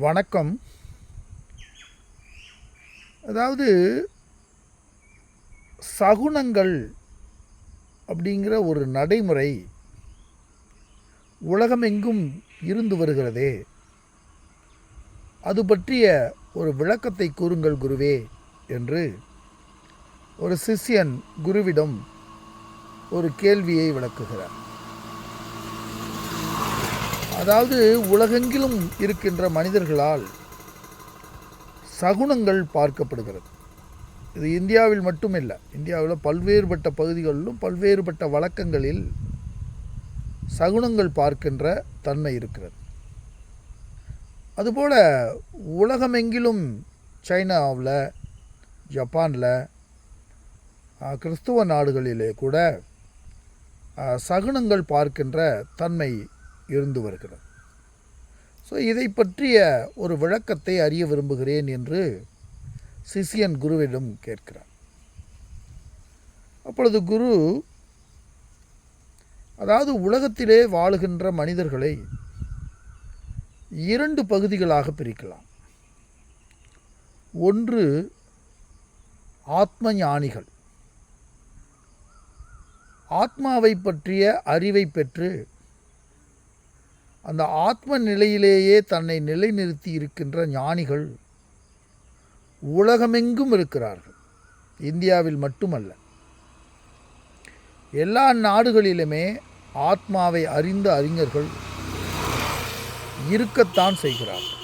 வணக்கம். அதாவது சகுனங்கள் அப்படிங்கிற ஒரு நடைமுறை உலகமெங்கும் இருந்து வருகிறதே. அது பற்றிய ஒரு விளக்கத்தை கூறுங்கள் குருவே என்று ஒரு சிஷ்யன் குருவிடம் ஒரு கேள்வியை விளக்குகிறார். அதாவது உலகெங்கிலும் இருக்கின்ற மனிதர்களால் சகுனங்கள் பார்க்கப்படுகிறது. இது இந்தியாவில் மட்டுமில்லை இந்தியாவில் பல்வேறுபட்ட பகுதிகளிலும் பல்வேறுபட்ட வழக்கங்களில் சகுனங்கள் பார்க்கின்ற தன்மை இருக்கிறது. அதுபோல் உலகமெங்கிலும் சைனாவில் ஜப்பானில் கிறிஸ்துவ நாடுகளிலே கூட சகுனங்கள் பார்க்கின்ற தன்மை இருந்து வருகிறது. ஸோ இதை பற்றிய ஒரு விளக்கத்தை அறிய விரும்புகிறேன் என்று சிசியன் குருவிடம் கேட்கிறார் அப்பொழுது குரு அதாவது உலகத்திலே வாழுகின்ற மனிதர்களை இரண்டு பகுதிகளாக பிரிக்கலாம். ஒன்று ஆத்ம ஞானிகள் ஆத்மாவை பற்றிய அறிவை பெற்று அந்த ஆத்ம நிலையிலேயே தன்னை நிலைநிறுத்தி இருக்கின்ற ஞானிகள் உலகமெங்கும் இருக்கிறார்கள். இந்தியாவில் மட்டுமல்ல. எல்லா நாடுகளிலுமே ஆத்மாவை அறிந்த அறிஞர்கள் இருக்கத்தான் செய்கிறார்கள்.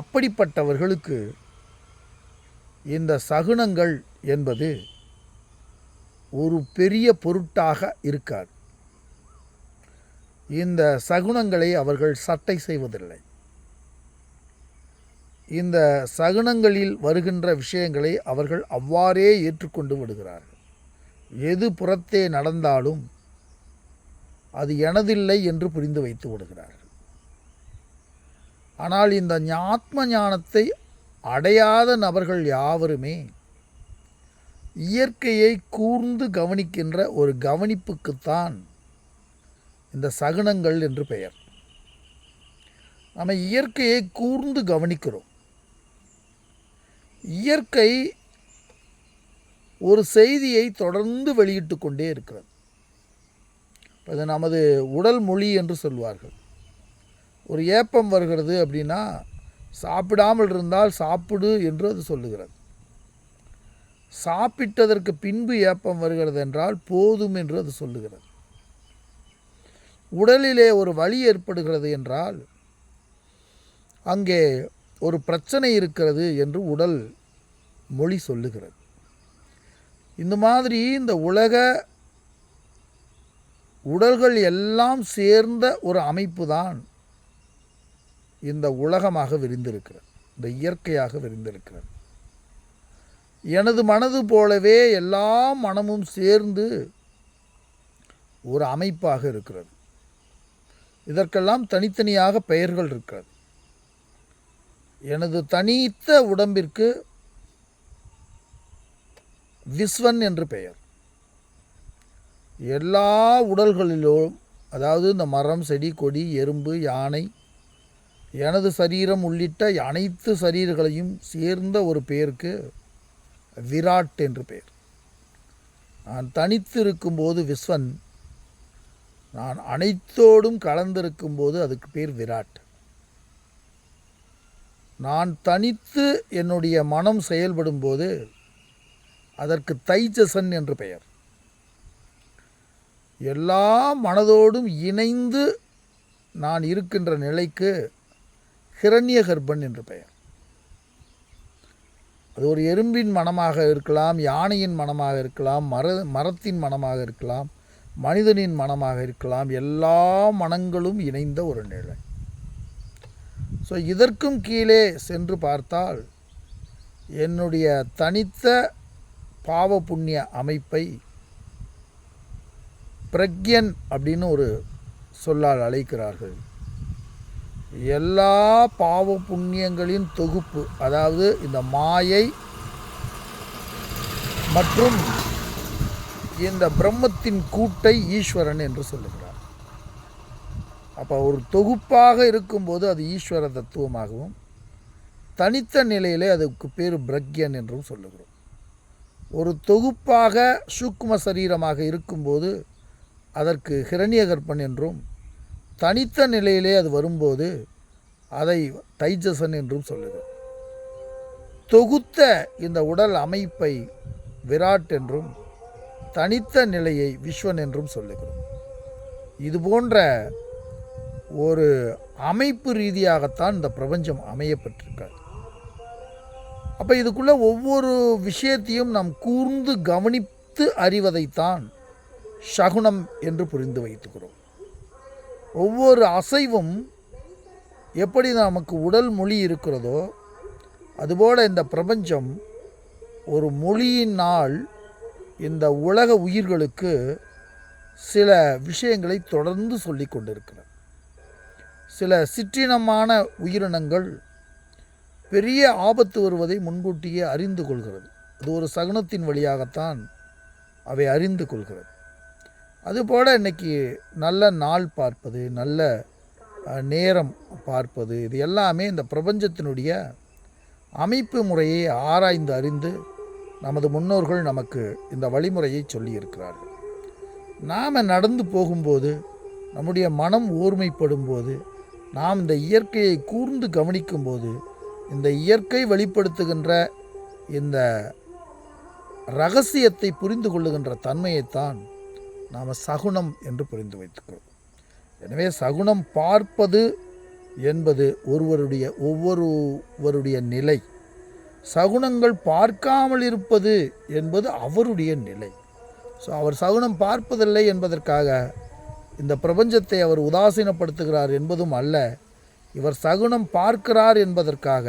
அப்படிப்பட்டவர்களுக்கு இந்த சகுனங்கள் என்பது ஒரு பெரிய பொருட்டாக இருக்காது. இந்த சகுனங்களை அவர்கள் சட்டை செய்வதில்லை. இந்த சகுனங்களில் வருகின்ற விஷயங்களை அவர்கள் அவ்வாறே ஏற்றுக்கொண்டு விடுகிறார்கள். எது புறத்தே நடந்தாலும் அது எனதில்லை என்று புரிந்து வைத்து விடுகிறார்கள். ஆனால் இந்த ஆத்ம ஞானத்தை அடையாத நபர்கள் யாவருமே இயற்கையை கூர்ந்து கவனிக்கின்ற ஒரு கவனிப்புக்குத்தான் இந்த சகுனங்கள் என்று பெயர். நம்ம இயற்கையை கூர்ந்து கவனிக்கிறோம். இயற்கை ஒரு செய்தியை தொடர்ந்து வெளியிட்டு கொண்டே இருக்கிறது. அது நமது உடல் மொழி என்று சொல்வார்கள். ஒரு ஏப்பம் வருகிறது அப்படின்னா சாப்பிடாமல் இருந்தால் சாப்பிடு என்று அது சொல்லுகிறது. சாப்பிட்டதற்கு பின்பு ஏப்பம் வருகிறது என்றால் போதும் என்று அது சொல்லுகிறது. உடலிலே ஒரு வலி ஏற்படுகிறது என்றால் அங்கே ஒரு பிரச்சனை இருக்கிறது என்று உடல் மொழி சொல்லுகிறது. இந்த மாதிரி இந்த உலக உடல்கள் எல்லாம் சேர்ந்த ஒரு அமைப்பு தான் இந்த உலகமாக விரிந்திருக்கிறது இந்த இயற்கையாக விரிந்திருக்கிறது. எனது மனது போலவே எல்லா மனமும் சேர்ந்து ஒரு அமைப்பாக இருக்கிறது. இதற்கெல்லாம் தனித்தனியாக பெயர்கள் இருக்கிறது எனது தனித்த உடம்பிற்கு விஸ்வன் என்று பெயர். எல்லா உடல்களிலும் அதாவது இந்த மரம் செடி கொடி எறும்பு யானை எனது சரீரம் உள்ளிட்ட அனைத்து சரீரங்களையும் சேர்ந்த ஒரு பெயருக்கு விராட் என்று பெயர். நான் தனித்து இருக்கும்போது விஸ்வன் நான் அனைத்தோடும் கலந்திருக்கும் போது அதுக்கு பேர் விராட். நான் தனித்து என்னுடைய மனம் செயல்படும் போது அதற்கு தைஜசன் என்று பெயர். எல்லா மனதோடும் இணைந்து நான் இருக்கின்ற நிலைக்கு ஹிரண்ய கர்ப்பன் என்று பெயர். அது ஒரு எறும்பின் மனமாக இருக்கலாம் யானையின் மனமாக இருக்கலாம் மர மரத்தின் மனமாக இருக்கலாம் மனிதனின் மனமாக இருக்கலாம் எல்லா மனங்களும் இணைந்த ஒரு நிலை. ஸோ இதற்கும் கீழே சென்று பார்த்தால் என்னுடைய தனித்த பாவ புண்ணிய அமைப்பை பிரக்யன் அப்படின்னு ஒரு சொல்லால் அழைக்கிறார்கள். எல்லா பாவ புண்ணியங்களின் தொகுப்பு அதாவது இந்த மாயை மற்றும் இந்த பிரம்மத்தின் கூட்டை ஈஸ்வரன் என்று சொல்லுகிறார். அப்போ ஒரு தொகுப்பாக இருக்கும்போது அது ஈஸ்வர தத்துவமாகவும் தனித்த நிலையிலே அதுக்கு பேர் பிரக்யன் என்றும் சொல்லுகிறோம். ஒரு தொகுப்பாக சூக்ம சரீரமாக இருக்கும்போது அதற்கு ஹிரண்யகற்பன் என்றும் தனித்த நிலையிலே அது வரும்போது அதை தைஜசன் என்றும் சொல்லுகிறோம். தொகுத்த இந்த உடல் அமைப்பை விராட் என்றும் தனித்த நிலையை விஸ்வன் என்றும் சொல்லுகிறோம். இது போன்ற ஒரு அமைப்பு ரீதியாகத்தான் இந்த பிரபஞ்சம் அமையப்பட்டிருக்காது. அப்போ இதுக்குள்ளே ஒவ்வொரு விஷயத்தையும் நாம் கூர்ந்து கவனித்து அறிவதைத்தான் சகுனம் என்று புரிந்து வைத்துக்கிறோம். ஒவ்வொரு அசைவும் எப்படி நமக்கு உடல் மொழி இருக்கிறதோ அதுபோல் இந்த பிரபஞ்சம் ஒரு மொழியினால் இந்த உலக உயிர்களுக்கு சில விஷயங்களை தொடர்ந்து சொல்லி கொண்டிருக்கிறது. சில சிற்றினமான உயிரினங்கள் பெரிய ஆபத்து வருவதை முன்கூட்டியே அறிந்து கொள்கிறது. அது ஒரு சகுனத்தின் வழியாகத்தான் அவை அறிந்து கொள்கிறது. அதுபோல் இன்னைக்கு நல்ல நாள் பார்ப்பது நல்ல நேரம் பார்ப்பது இது எல்லாமே இந்த பிரபஞ்சத்தினுடைய அமைப்பு முறையை ஆராய்ந்து அறிந்து நமது முன்னோர்கள் நமக்கு இந்த வழிமுறையை சொல்லியிருக்கிறார்கள். நாம் நடந்து போகும்போது நம்முடைய மனம் ஓர்மைப்படும்போது நாம் இந்த இயற்கையை கூர்ந்து கவனிக்கும்போது இந்த இயற்கை வெளிப்படுத்துகின்ற இந்த ரகசியத்தை புரிந்து கொள்ளுகின்ற தன்மையைத்தான் நாம் சகுனம் என்று புரிந்து வைத்துக்கிறோம். எனவே சகுனம் பார்ப்பது என்பது ஒருவருடைய ஒவ்வொருவருடைய நிலை. சகுனங்கள் பார்க்காமல் இருப்பது என்பது அவருடைய நிலை. ஸோ அவர் சகுனம் பார்ப்பதில்லை என்பதற்காக இந்த பிரபஞ்சத்தை அவர் உதாசீனப்படுத்துகிறார் என்பதும் அல்ல. இவர் சகுனம் பார்க்கிறார் என்பதற்காக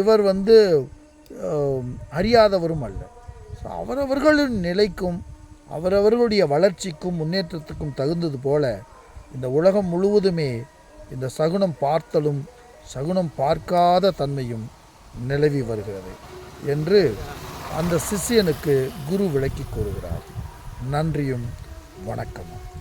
இவர் வந்து அறியாதவரும் அல்ல. ஸோ அவரவர்களின் நிலைக்கும் அவரவர்களுடைய வளர்ச்சிக்கும் முன்னேற்றத்துக்கும் தகுந்தது போல இந்த உலகம் முழுவதுமே இந்த சகுனம் பார்த்தலும் சகுனம் பார்க்காத தன்மையும் நிலவி வருகிறது என்று அந்த சிஷ்யனுக்கு குரு விளக்கி கூறுகிறார். நன்றியும் வணக்கமும்.